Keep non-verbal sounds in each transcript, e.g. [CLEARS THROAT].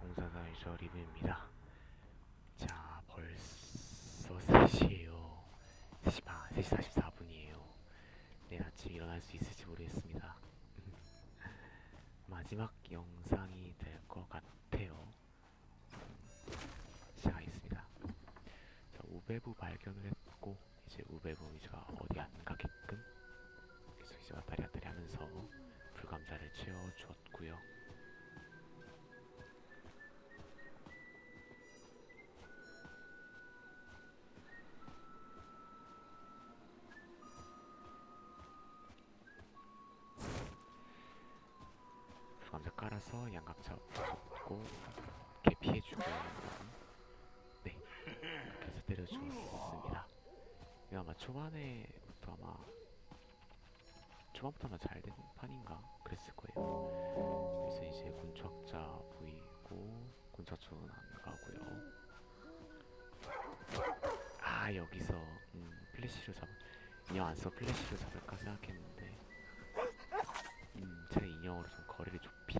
안녕하세요 리브입니다. 자 벌써 3시에요. 3시 반 3시 44분이에요. 내일 아침 일어날 수 있을지 모르겠습니다. [LAUGHS] 마지막 영상이 될 것 같아요. 시작하겠습니다. 자 우베부 발견을 했고 이제 우베부 이제가 어디 안 가게끔 계속 이제 왔다리 갔다리 하면서 불감자를 채워주었고요 감자 깔아서 양각 잡고 이렇게 피해주고 네 이렇게 해서 때려주었습니다. 이거 아마 초반에부터 아마 초반부터 아마 잘 된 판인가 그랬을 거예요. 그래서 이제 군척자 보이고 군척쪽은 안 가고요. 아 여기서 음, 플래시를 잡 인형 안 써 플래시를 잡을까 생각했는데 음, 제 인형으로 좀 거리를 좁히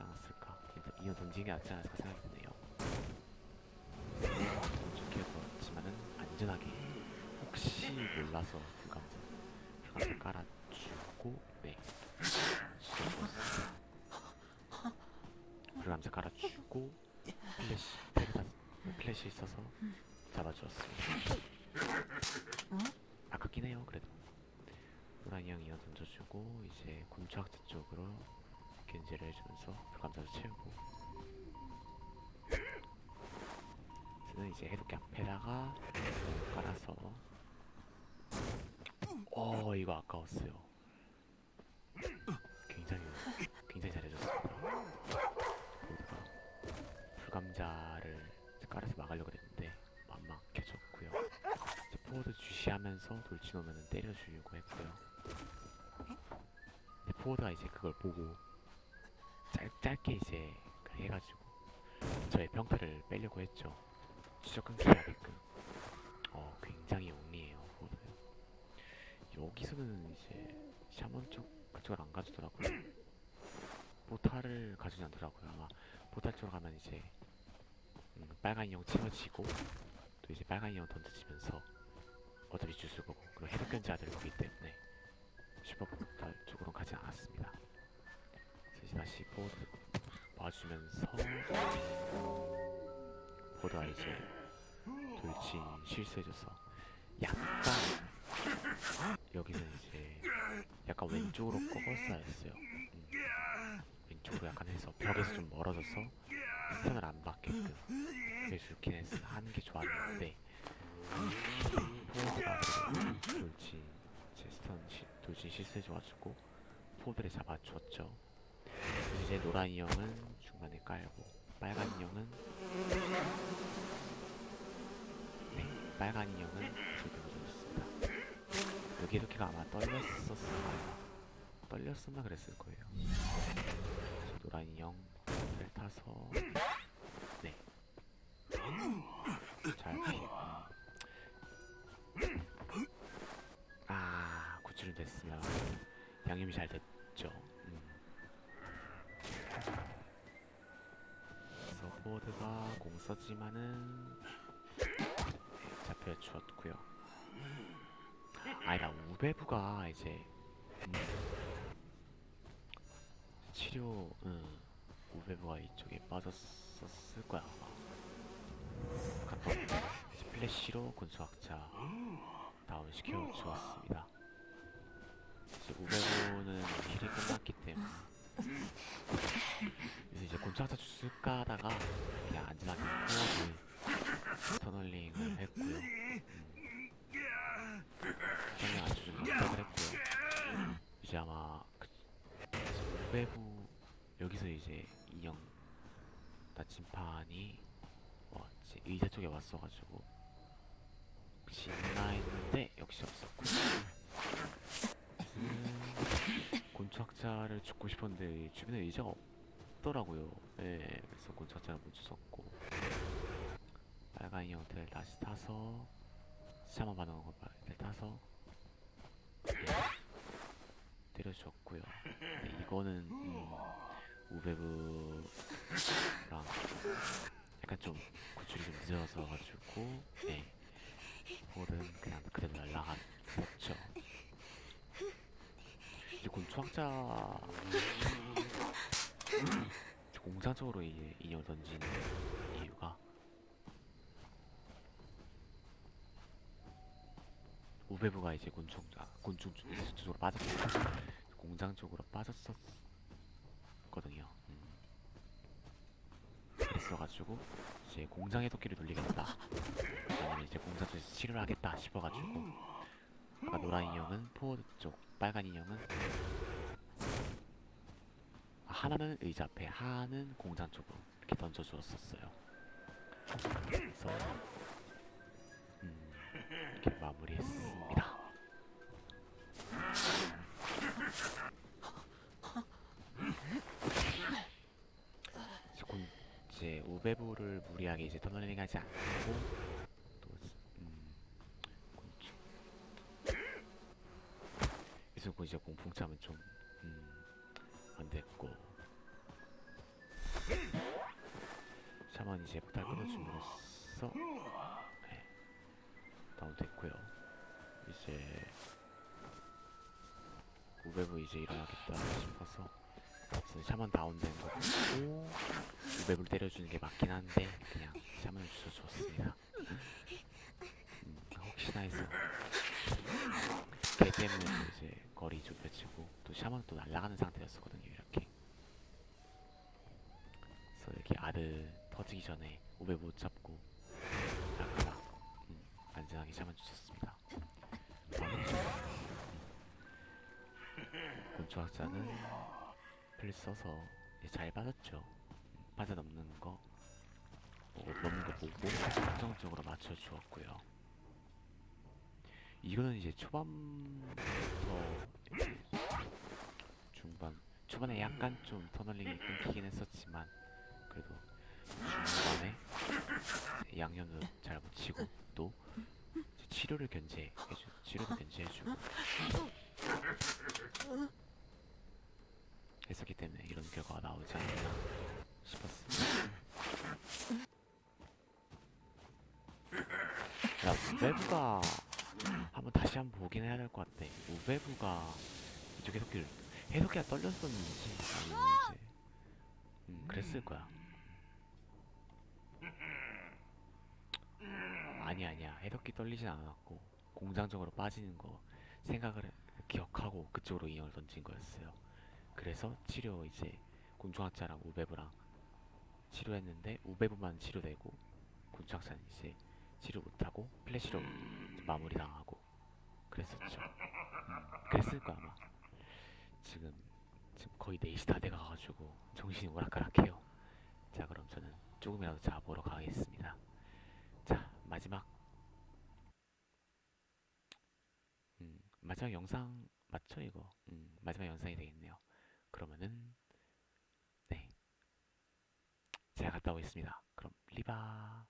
낫지 않았을까? 인형 던지는 게 낫지 않았을까 생각이 드네요. 좋게 그렇지만은 안전하게 혹시 몰라서 불감자 불감자 깔아주고 네 불감자 깔아주고 플래시 데려다 플래시 있어서 잡아주었습니다. 아깝긴 해요 그래도. 노란 인형 이어 던져주고 이제 곤충학자 쪽으로 견제를 해주면서 불감자를 채우고. 저는 이제 해독기 앞에다가 깔아서. 어 이거 아까웠어요. 굉장히 굉장히 잘해줬습니다. 보드가 불감자를 깔아서 막으려고 했는데 안 막혀졌고요. 포워드 주시하면서 돌진 오면은 때려주려고 했고요. 포워드가 이제 그걸 보고 짧, 짧게 이제 그 해가지고 저의 평타를 빼려고 했죠. 추적 끊기하게끔 어 굉장히 영리해요 여기서는 이제 샤먼 쪽 그쪽을 안 가주더라고요. [CLEARS THROAT] 보탈을 가주지 않더라고요. 아마 보탈 쪽으로 가면 이제 음, 빨간 인형 채워지고 또 이제 빨간 인형 던져지면서 어차피 주술 거고 그리고 해독 견제아들이 거기 때문에 슈퍼보탈 쪽으로 가지 않았습니다. 다시 보드 봐주면서 보드가 이제 돌진 실수해줘서 약간 여기는 이제 약간 왼쪽으로 꺾었어야 했어요. 음. 왼쪽으로 약간 해서 벽에서 좀 멀어져서 스턴을 안 받게끔 해주긴 했 하는 게 좋았는데 그래도 돌진 제 스턴 시, 돌진 실수해줘가지고 포드를 잡아주었죠. 이제 노란 인형은 중간에 깔고 빨간 인형은 네 빨간 인형은 지금 줬습니다. 여기 이렇게가 아마 떨렸었을까요? 떨렸었나 그랬을 거예요. 노란 인형을 타서 네. 잘 피. 아 구출은 됐으면 양념이 잘 됐죠. 음. 그래서 포드가 공 썼지만은 네, 잡혀 주었고요. 아니다 우베부가 이제 음, 치료 음, 우베부가 이쪽에 빠졌었을 거야 아마. 갔다 플래시로 군수학자 다운 시켜 주었습니다. 이제 우베부는 힐이 끝났기 때문에 이제 곤충학자 줄까 하다가 그냥 안전하게 포워드 터널링을 했고요. 음. 터널링 안 주는 선택을 했고요. 이제 아마 그 우베부 여기서 이제 인형 나침판이 왔지 의자 쪽에 왔어가지고 혹시 있나 했는데 역시 없었고 음, 곤충학자를 죽고 싶었는데 주변에 의자가 없 더라고요. 예 그래서 곤충학자를 못 주웠고. 빨간 인형들 다시 타서 시차만 반응한 거 봐- 타서. 예, 때려주었고요. 네, 이거는 음, 우베브 약간 좀 구출이 좀 늦어서 가지고 네 홀은 그냥 그대로 날라갔었죠. 이제 곤충학자 공장적으로 이제 인형을 던지는 이유가 우배부가 이제 곤충 아, 곤충 쪽- 쪽으로 빠졌 [LAUGHS] 공장 쪽으로 빠졌었거든요. 음. 그랬어가지고 이제 공장에 도끼를 돌리겠다. 아니면 이제 공장 쪽에서 치료를 하겠다 싶어가지고 아까 노란 인형은 포워드 쪽, 빨간 인형은 하나는 의자 앞에, 하나는 공장 쪽으로 이렇게 던져주었었어요. 그래서 음, 이렇게 마무리했습니다. 곤- 이제 우배부를 무리하게 이제 터널링하지 않고 또 음, 이제 공풍참은 좀 음, 안 됐고 샤먼 이제 포탈 끊어줌으로써 네, 다운 됐고요. 이제 우배부 이제 일어나겠다 싶어서 저는 샤먼 다운된 거 보고 우배부를 때려주는 게 맞긴 한데 그냥 샤먼을 주워주었습니다. 음, 혹시나 해서 걔 때문에 또 이제 거리 좁혀지고 또 샤먼은 또 날아가는 상태였었거든요 이렇게. 그래서 여기 아드 터지기 전에 우배 못 잡고 라크락 음, 안전하게 샤먼 주셨습니다. 곤충 학자는 플 써서 잘 빠졌죠. 음, 빠져넘는 거 보고 넘는 거 보고 안정적으로 맞춰주었고요. 이거는 이제 초반부터 중반 초반에 약간 좀 터널링이 끊기긴 했었지만 그래도 이제 양념도 잘 붙이고 또 치료를 견제해주 치료도 견제해주고 했었기 때문에 이런 결과가 나오지 않나 싶었습니다. 야, 우베부가 한번 다시 한번 보긴 해야 될 것 같아. 우베부가 이쪽 해석기를 해석기가 떨렸었는지 아니면 이제 음, 그랬을 거야. 아니 아니야 해석기 떨리진 않았고 공장적으로 빠지는 거 생각을 해- 기억하고 그쪽으로 인형을 던진 거였어요. 그래서 치료 이제 곤충학자랑 우베부랑 치료했는데 우베부만 치료되고 곤충학자는 이제 치료 못하고 플래시로 마무리 당하고 그랬었죠. 음, 그랬을 거야 아마. 지금 지금 거의 4시 다 돼가가지고 정신이 오락가락해요. 자 그럼 저는 조금이라도 자보러 가겠습니다. 자 마지막 음, 마지막 영상 맞죠 이거? 음, 마지막 영상이 되겠네요. 그러면은 네. 제가 갔다 오겠습니다. 그럼 리바